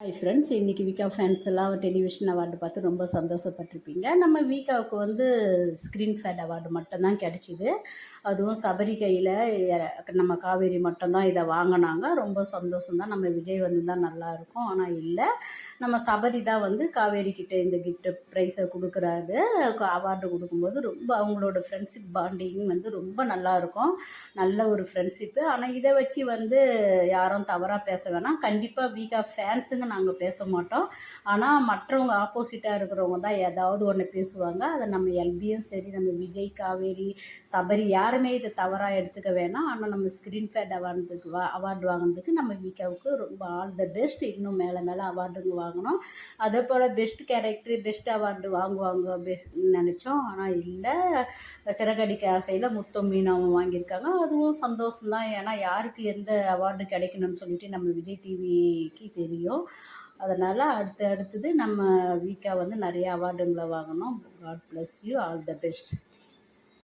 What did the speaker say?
Hi friends இன்றைக்கி விகா fans எல்லாம் டெலிவிஷன் அவார்டு பார்த்து ரொம்ப சந்தோஷப்பட்டிருப்பீங்க. நம்ம விகாவுக்கு வந்து ஸ்க்ரீன் ஃபேட் அவார்டு மட்டும்தான் கிடச்சிது. அதுவும் சபரி கையில் நம்ம காவேரி மட்டும்தான் இதை வாங்கினாங்க. ரொம்ப சந்தோஷம்தான். நம்ம விஜய் வந்து தான் நல்லாயிருக்கும் ஆனால் இல்லை நம்ம சபரி தான் வந்து காவேரி கிட்டே இந்த கிஃப்ட் ப்ரைஸை கொடுக்குறாரு. அவார்டு கொடுக்கும்போது ரொம்ப அவங்களோட ஃப்ரெண்ட்ஷிப் பாண்டிங் வந்து ரொம்ப நல்லாயிருக்கும் நல்ல ஒரு ஃப்ரெண்ட்ஷிப்பு ஆனால் இதை வச்சு வந்து யாரும் தவறாக பேச வேணாம். கண்டிப்பாக விகா ஃபேன்ஸுங்க நாங்கள் பேச மாட்டோம். ஆனால் மற்றவங்க ஆப்போசிட்டாக இருக்கிறவங்க தான் ஏதாவது ஒன்று பேசுவாங்க. அதை நம்ம எல்பியும் சரி நம்ம விஜய் காவேரி சபரி யாருமே இதை தவறாக எடுத்துக்க வேணாம். ஆனால் நம்ம ஸ்க்ரீன் ஃபேட் அவார்டுக்கு வா அவார்டு வாங்கினதுக்கு நம்ம வீக்காவுக்கு ரொம்ப ஆல் த பெஸ்ட் இன்னும் மேலே மேலே அவார்டுங்க வாங்கினோம் அதே போல் பெஸ்ட் கேரக்டர் பெஸ்ட் அவார்டு வாங்குவாங்க பெஸ்ட் நினச்சோம். ஆனால் இல்லை. சிறகடிக்க ஆசையில் முத்தம் மீனாவும் வாங்கியிருக்காங்க. அதுவும் சந்தோஷம்தான். ஏன்னா யாருக்கு எந்த அவார்டு கிடைக்கணும்னு சொல்லிட்டு நம்ம விஜய் டிவிக்கு தெரியும். அதனால் அடுத்து அடுத்தது நம்ம வீக்காக வந்து நிறைய அவார்டுங்களை வாங்கணும். God bless you all the best